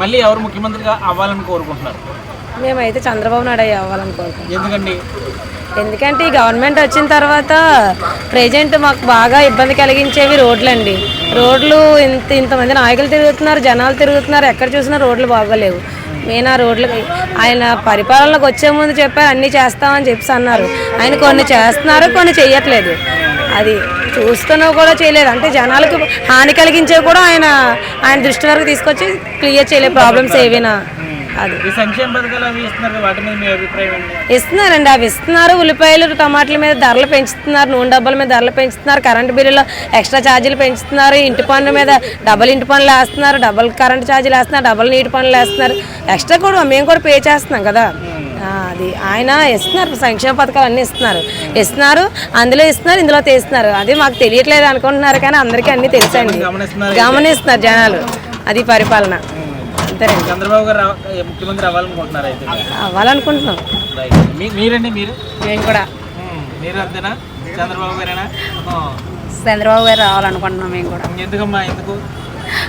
మళ్ళీ ఎవరు ముఖ్యమంత్రిగా అవ్వాలని కోరుకుంటున్నారు? మేమైతే చంద్రబాబు నాయుడు అయ్యి అవ్వాలని కోరుకుంటున్నాం. ఎందుకండి? ఎందుకంటే ఈ గవర్నమెంట్ వచ్చిన తర్వాత ప్రజెంట్ మాకు బాగా ఇబ్బంది కలిగించేవి రోడ్లండి. రోడ్లు ఇంత ఇంతమంది నాయకులు తిరుగుతున్నారు జనాలు తిరుగుతున్నారు. ఎక్కడ చూసినా రోడ్లు బాగోలేవు. మెయిన్ ఆ రోడ్లు ఆయన పరిపాలనకు వచ్చే ముందు చెప్పారు అన్నీ చేస్తామని చెప్పి అన్నారు. ఆయన కొన్ని చేస్తున్నారు కొన్ని చేయట్లేదు అది చూస్తున్నా కూడా చేయలేదు. అంటే జనాలకు హాని కలిగించేవి కూడా ఆయన ఆయన దృష్టి వరకు తీసుకొచ్చి క్లియర్ చేయలేదు. ప్రాబ్లమ్స్ ఏవైనా ఇస్తున్నారండి. అవి ఇస్తున్నారు. ఉల్లిపాయలు టమాటాల మీద ధరలు పెంచుతున్నారు. నూనె డబ్బాల మీద ధరలు పెంచుతున్నారు. కరెంటు బిల్లులో ఎక్స్ట్రా ఛార్జీలు పెంచుతున్నారు. ఇంటి పన్ను మీద డబల్ ఇంటి పనులు వేస్తున్నారు. డబల్ కరెంట్ ఛార్జీలు వేస్తున్నారు. డబల్ నీటి పనులు వేస్తున్నారు. ఎక్స్ట్రా కూడా మేము కూడా పే చేస్తున్నాం కదా. అది. ఆయన ఇస్తున్నారు సంక్షేమ పథకాలు అన్నీ ఇస్తున్నారు ఇస్తున్నారు అందులో ఇస్తున్నారు ఇందులో తీస్తున్నారు. అది మాకు తెలియట్లేదు అనుకుంటున్నారు కానీ అందరికీ అన్నీ తెలుసండి. గమనిస్తున్నారు గమనిస్తున్నారు జనాలు. అది పరిపాలన. అంతేనండి. చంద్రబాబు గారు రావ- ముఖ్యమంత్రి అవ్వాలనుకుంటున్నారు అయితే? అవ్వాలనుకుంటున్నాం. మీరండి మీరు? మేము కూడా. ఉమ్, మీరు అంతేనా? చంద్రబాబు గారేనా? ఆ. చంద్రబాబు గారు రావాలనుకుంటున్నాం మేము కూడా. ఎందుకమ్మా ఎందుకు?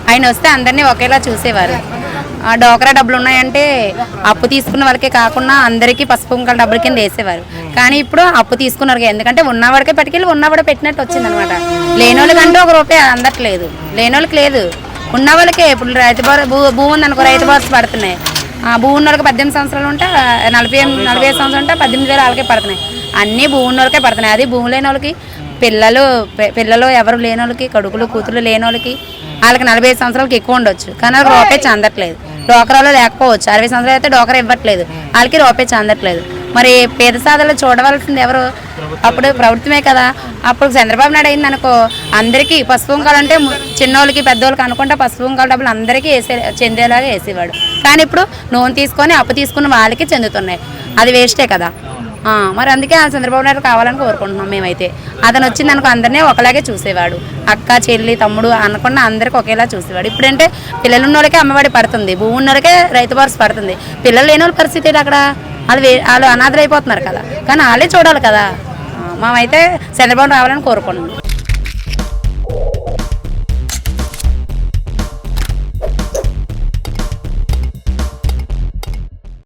ఆయన వస్తే అందరినీ ఒకేలా చూసేవారు. డోకరా డబ్బులు ఉన్నాయంటే అప్పు తీసుకున్న వాళ్ళకే కాకుండా అందరికీ పసుపు కుంకాల డబ్బుల కింద వేసేవారు. కానీ ఇప్పుడు అప్పు తీసుకున్నారు ఎందుకంటే ఉన్నవాడికే పట్టుకెళ్ళి ఉన్నవాడే పెట్టినట్టు వచ్చింది అనమాట లేనోళ్ళకంటే ఒక రూపాయి అందట్లేదు. లేనోళ్ళకి లేదు. ఉన్న వాళ్ళకే ఇప్పుడు రైతు భరో భూ భూమి ఉందనుకో రైతు భరోసా పడుతున్నాయి. ఆ భూ ఉన్న వాళ్ళకి పద్దెనిమిది సంవత్సరాలు ఉంటే నలభై నలభై ఐదు సంవత్సరాలు ఉంటే పద్దెనిమిది వేలు వాళ్ళకే పడుతున్నాయి. అన్నీ భూమి ఉన్న వాళ్ళకే పడుతున్నాయి. అది భూమి లేని వాళ్ళకి పిల్లలు పిల్లలు ఎవరు లేని వాళ్ళకి కొడుకులు కూతురు లేని వాళ్ళకి వాళ్ళకి నలభై ఐదు సంవత్సరాలకి ఎక్కువ ఉండొచ్చు. కానీ వాళ్ళకి రూపాయి చెందట్లేదు. డోకరాలో లేకపోవచ్చు. అరవై సంవత్సరాలు అయితే డోకరా ఇవ్వట్లేదు. వాళ్ళకి రూపాయి చెందట్లేదు. మరి పేద సాధనలు చూడవలసింది ఎవరు? అప్పుడు ప్రభుత్వమే కదా. అప్పుడు చంద్రబాబు నాయుడు అయింది అనుకో అందరికీ పసుపు కుంకాలు అంటే చిన్నోళ్ళకి పెద్దోళ్ళకి అనుకుంటే పసుపు కుంకాల డబ్బులు అందరికీ వేసే చెందేలాగా వేసేవాడు. కానీ ఇప్పుడు నూనె తీసుకొని అప్పు తీసుకున్న వాళ్ళకి చెందుతున్నాయి. అది వేస్టే కదా. మరి అందుకే ఆ చంద్రబాబు నాయుడు కావాలని కోరుకుంటున్నాం మేమైతే. అతను వచ్చింది అనుకో అందరినీ ఒకలాగే చూసేవాడు. అక్క చెల్లి తమ్ముడు అనకుండా అందరికి ఒకేలా చూసేవాడు. ఇప్పుడంటే పిల్లలు ఉన్న వాళ్ళకే అమ్మఒడి పడుతుంది భూమి ఉన్న వాళ్ళకే రైతు భరోసా పడుతుంది. పిల్లలు లేని వాళ్ళ పరిస్థితి అక్కడ? వాళ్ళు వే- వాళ్ళు అనాథలు అయిపోతున్నారు కదా. కానీ వాళ్ళే చూడాలి కదా. మేమైతే చంద్రబాబు రావాలని కోరుకుంటున్నాం.